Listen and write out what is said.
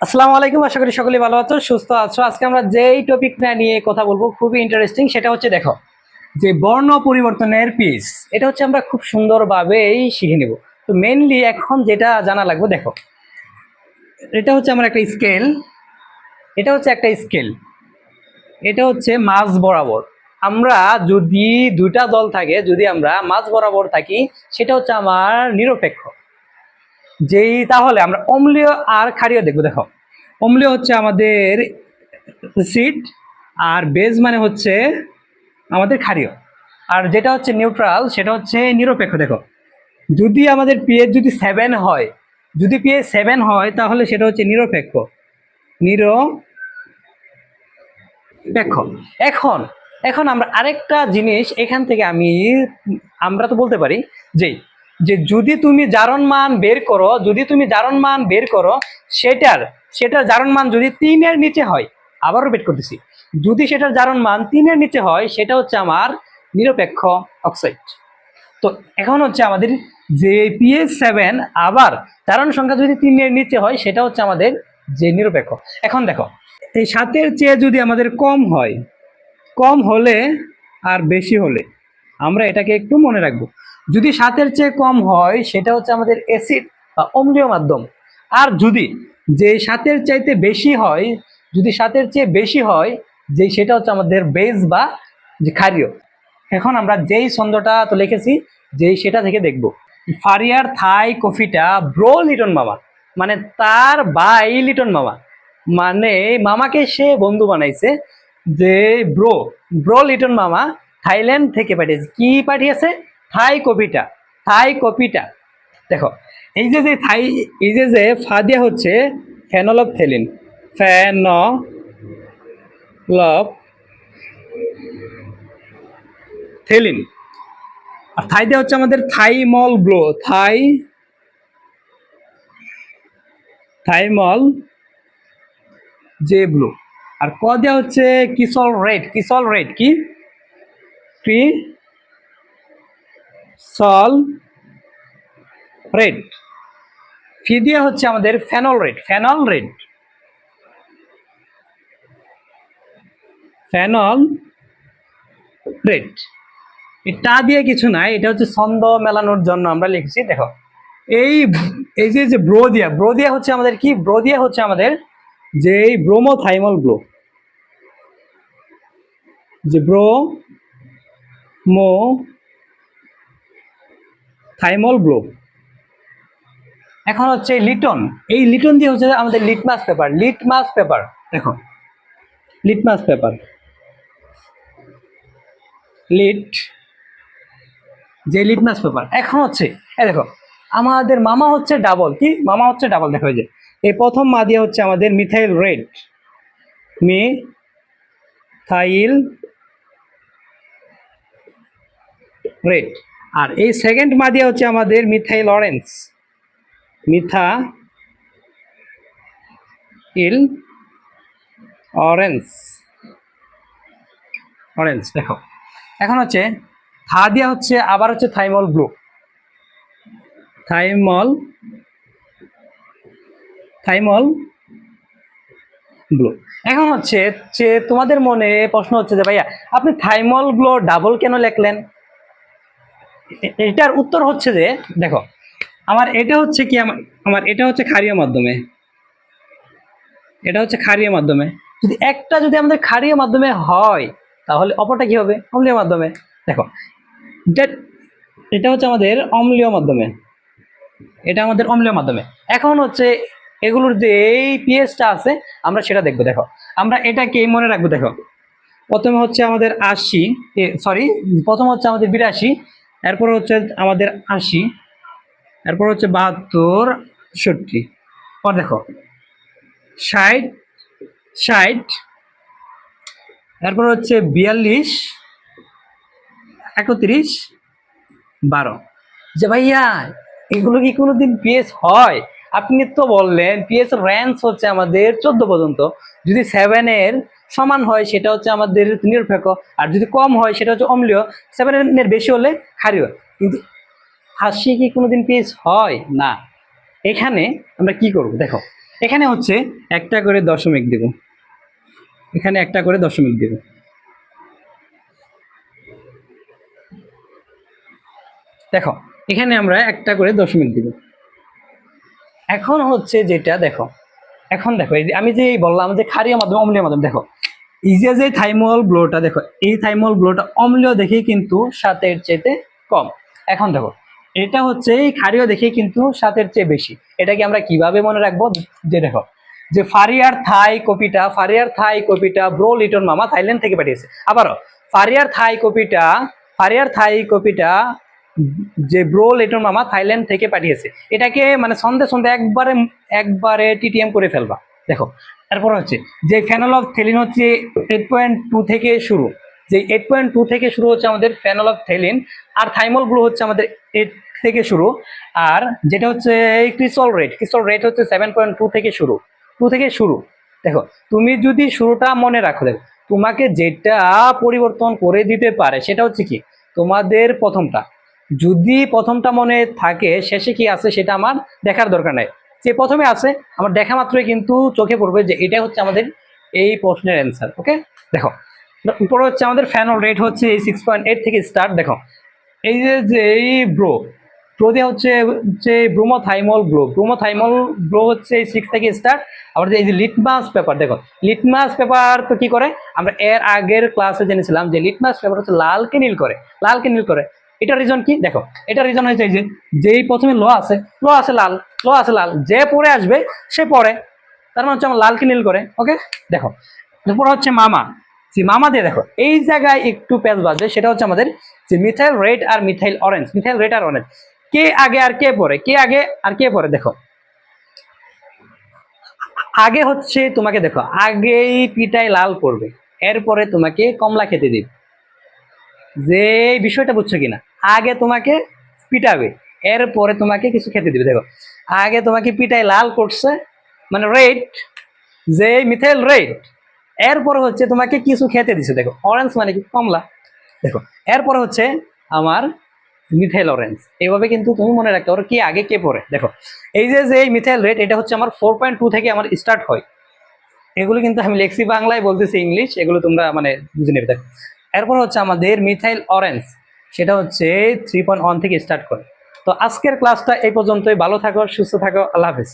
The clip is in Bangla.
আসসালামু আলাইকুম, আশা করি সকলে ভালো আছো, সুস্থ আছো। আজকে আমরা যেই টপিকটা নিয়ে কথা বলব, খুবই ইন্টারেস্টিং সেটা হচ্ছে দেখো, যে বর্ণ পরিবর্তনের পিস এটা হচ্ছে আমরা খুব সুন্দরভাবেই শিখে নেব। তো মেনলি এখন যেটা জানা লাগবে, দেখো, এটা হচ্ছে আমার একটা স্কেল এটা হচ্ছে একটা স্কেল এটা হচ্ছে মাঝ বরাবর। আমরা যদি দুটা দল থাকে, যদি আমরা মাঝ বরাবর থাকি, সেটা হচ্ছে আমার নিরপেক্ষ। যেই তাহলে আমরা অম্লীয় আর ক্ষারীয় দেখব, দেখো। অম্লীয় হচ্ছে আমাদের সিট আর বেজ মানে হচ্ছে আমাদের ক্ষারীয়। আর যেটা হচ্ছে নিউট্রাল সেটা হচ্ছে নিরপেক্ষ, দেখো। যদি আমাদের পিএইচ যদি সেভেন হয়, যদি পিএইচ সেভেন হয়, তাহলে সেটা হচ্ছে নিরপেক্ষ। নিরপেক্ষ। এখন এখন আমরা আরেকটা জিনিস এখান থেকে আমি, আমরা তো বলতে পারি যে যে যদি তুমি জারণ মান বের করো, যদি তুমি জারণ মান বের করো, সেটার সেটার জারণ মান যদি তিনের নিচে হয় আবারও বের করতেছি, যদি সেটার জারণ মান তিনের নিচে হয়, সেটা হচ্ছে আমার নিরপেক্ষ অক্সাইড তো এখন হচ্ছে আমাদের যে পিএস সেভেন আবার জারণ সংখ্যা যদি তিনের নিচে হয়, সেটা হচ্ছে আমাদের যে নিরপেক্ষ। এখন দেখো, এই সাতের চেয়ে যদি আমাদের কম হয়, কম হলে আর বেশি হলে, আমরা এটাকে একটু মনে রাখব। যদি সাতের চেয়ে কম হয়, সেটা হচ্ছে আমাদের অ্যাসিড বা অম্লীয় মাধ্যম। আর যদি যে সাতের চাইতে বেশি হয়, যদি সাতের চেয়ে বেশি হয়, যে সেটা হচ্ছে আমাদের বেজ বা যে ক্ষারীয়। এখন আমরা যেই ছন্দটা তো লিখেছি, যেই সেটা থেকে দেখব। ফারিয়ার থাই কফিটা ব্রো লিটন মামা মানে তার বাই লিটন মামা। মানে মামাকে সে বন্ধু বানাইছে যে ব্রো ব্রো লিটন মামা থাইল্যান্ড থেকে পাঠিয়েছে। কি পাঠিয়েছে? থাই কপিটা থাই কপিটা। দেখো, এই যে যে থাই, এই যে যে ফা দিয়া হচ্ছে ফ্যানলপ থেলিন ফ্যানলপ থেলিন আর থাই দেওয়া হচ্ছে আমাদের থাইমল ব্লো থাই, থাইমল জে ব্লু। আর ক দেওয়া হচ্ছে কিসল রেড কিসল রেড কি? সল রেড। ফি দিয়ে হচ্ছে আমাদের phenol red phenol red. Phenol red. এটা দিয়ে কিছু নাই, এটা হচ্ছে ছন্দ মেলানোর জন্য আমরা লিখছি, দেখো। এই এই যে যে ব্রোদিয়া ব্রোদিয়া হচ্ছে আমাদের কি? ব্রোদিয়া হচ্ছে আমাদের যে এই ব্রোমোথাইমল ব্রো যে ব্রো মো থাইমল ব্লো এখন হচ্ছে লিটন। এই লিটন দিয়ে হচ্ছে আমাদের লিটমাস পেপার। Litmus paper. দেখো। Litmus paper. লিট। যে লিটমাস পেপার। এখন হচ্ছে, এই দেখো, আমাদের মামা হচ্ছে ডাবল। কি? মামা হচ্ছে ডাবল। দেখো যে। এই প্রথম মা দিয়ে হচ্ছে আমাদের মিথাইল রেড। Methyl red. আর এই সেকেন্ড মাদিয়া হচ্ছে আমাদের methyl orange. Methyl orange. Orange, দেখো। এখন হচ্ছে থা দিয়া হচ্ছে, আবার হচ্ছে thymol blue. Thymol thymol blue. এখন হচ্ছে যে তোমাদের মনে প্রশ্ন হচ্ছে যে, ভাইয়া, আপনি থাইমল ব্লু ডাবল কেন লেখলেন? এটার উত্তর হচ্ছে যে, দেখো, আমার এটা হচ্ছে কি আমার আমার এটা হচ্ছে ক্ষারীয় মাধ্যমে। এটা হচ্ছে ক্ষারীয় মাধ্যমে। যদি একটা যদি আমাদের ক্ষারীয় মাধ্যমে হয়, তাহলে অপরটা কি হবে? অম্লীয় মাধ্যমে। দেখো, এটা এটা হচ্ছে আমাদের অম্লীয় মাধ্যমে। এটা আমাদের অম্লীয় মাধ্যমে। এখন হচ্ছে এগুলোর যে এই পিএসটা আছে, আমরা সেটা দেখব, দেখো। আমরা এটাকে মনে রাখব, দেখো। প্রথমে হচ্ছে আমাদের আশি সরি প্রথম হচ্ছে আমাদের বিরাশি এরপর হচ্ছে আমাদের আশি, এরপর হচ্ছে বাহাত্তর ষট্টি পর দেখো, ষাট ষাট, এরপর হচ্ছে বিয়াল্লিশ, একত্রিশ, বারো। যে ভাইয়া, এগুলো কি কোনোদিন পিএস হয়? আপনি তো বললেন, পিএস র্যান্স হচ্ছে আমাদের চোদ্দ পর্যন্ত। যদি সেভেনের সমান হয়, সেটা হচ্ছে আমাদের নিরপেক্ষ। আর যদি কম হয়, সেটা হচ্ছে অম্লীয়। সেভেনের বেশি হলে ক্ষারীয়। কিন্তু হাসি কি কোনোদিন পিএস হয় না। এখানে আমরা কি করব? দেখো, এখানে হচ্ছে একটা করে দশমিক দেব। এখানে একটা করে দশমিক দেব। দেখো, এখানে আমরা একটা করে দশমিক দিব। এখন হচ্ছে যেটা, দেখো, এখন দেখো আমি যে বললাম যে ক্ষারীয় মাধ্যম অম্লীয় মাধ্যম, দেখো এই যে যে থাইমল ব্লোটা দেখো, এই থাইমল ব্লোটা অম্লীয় দেখেই কিন্তু সাতের চেয়ে কম। এখন দেখো, এটা হচ্ছে এই ক্ষারীয় দেখেই কিন্তু সাতের চেয়ে বেশি। এটাকে আমরা কীভাবে মনে রাখব? যে দেখো, যে ফারিয়ার থাই কপিটা, ফারিয়ার থাই কপিটা ব্রো লিটন মামা থাইল্যান্ড থেকে পাঠিয়েছে। আবারও, ফারিয়ার থাই কপিটা, ফারিয়ার থাই কপিটা যে ব্রো লিটন মামা থাইল্যান্ড থেকে পাঠিয়েছে। এটাকে মানে সন্ধে সন্ধে একবারে একবারে টিটিএম করে ফেলবা। দেখো তারপর হচ্ছে যে ফ্যানল অফ থেলিন হচ্ছে এইট পয়েন্ট টু থেকে শুরু। যে এইট পয়েন্ট টু থেকে শুরু হচ্ছে আমাদের ফ্যানল অফ থেলিন আর থাইমল ব্লু হচ্ছে আমাদের এইট থেকে শুরু। আর যেটা হচ্ছে এই ক্রিসল রেট ক্রিসল রেট হচ্ছে সেভেন পয়েন্ট টু থেকে শুরু। টু থেকে শুরু। দেখো, তুমি যদি শুরুটা মনে রাখো, দেখো, তোমাকে যেটা পরিবর্তন করে দিতে পারে, সেটা হচ্ছে কি? তোমাদের প্রথমটা। যদি প্রথমটা মনে থাকে, শেষে কি আছে সেটা আমার দেখার দরকার নাই। যে প্রথমে আছে, আমার দেখা মাত্রই কিন্তু চোখে পড়বে যে এটা হচ্ছে আমাদের এই প্রশ্নের অ্যান্সার ওকে দেখো, উপরে হচ্ছে আমাদের ফ্যানল রেট হচ্ছে এই সিক্স পয়েন্ট এইট থেকে স্টার্ট দেখো। এই যে যে এই ব্রো ব্রো দিয়ে হচ্ছে হচ্ছে ব্রোমোথাইমল ব্রো ব্রোমোথাইমল ব্রো হচ্ছে এই সিক্স থেকে স্টার্ট আবার যে এই যে লিটমাস পেপার দেখো লিটমাস পেপার তো কি করে? আমরা এর আগের ক্লাসে জেনেছিলাম যে লিটমাস পেপার হচ্ছে লালকে নীল করে লালকে নীল করে। এটা রিজন কি? দেখো, এটা রিজন হয়েছে এই যে, যেই প্রথমে ল আছে ল আছে লাল, ল আছে লাল, যে পরে আসবে, সে পরে। তার মানে হচ্ছে আমার লালকে নীল করে ওকে দেখো এরপর হচ্ছে মামা। যে মামা দিয়ে দেখো, এই জায়গায় একটু প্যাচ বাজে, সেটা হচ্ছে আমাদের যে মিথাইল রেড আর মিথাইল অরেঞ্জ মিথাইল রেড আর অরেঞ্জ কে আগে আর কে পরে? কে আগে আর কে পরে? দেখো। আগে হচ্ছে তোমাকে দেখো, আগেই পিটায় লাল করবে এরপরে তোমাকে কমলা খেতে দিবে। যে বিষয়টা বুঝছ কিনা? আগে তোমাকে পিটাবে, এরপরে তোমাকে কিছু খেতে দিবে। দেখো, আগে তোমাকে পিটায় লাল করছে মানে রেড যে মিথাইল রেড এরপরে হচ্ছে তোমাকে কিছু খেতে দিছে। দেখো অরেঞ্জ মানে কি? কমলা। দেখো, এরপরে হচ্ছে আমার মিথাইল অরেঞ্জ এইভাবে কিন্তু তুমি মনে রাখতে পারো কি আগে কে পরে। দেখো, এই যে যে মিথাইল রেড এটা হচ্ছে আমার ফোর পয়েন্ট টু থেকে আমার স্টার্ট হয়। এগুলো কিন্তু আমি লেখছি বাংলায়, বলতেছি ইংলিশ এগুলো তোমরা মানে বুঝে নেবে। দেখো, এরপর হচ্ছে আমাদের মিথাইল অরেঞ্জ সেটা হচ্ছে থ্রি পয়েন্ট ওয়ান থেকে স্টার্ট করে। তো আজকের ক্লাসটা এই পর্যন্তই। ভালো থাকো, সুস্থ থাকো। আল্লাহ হাফিজ।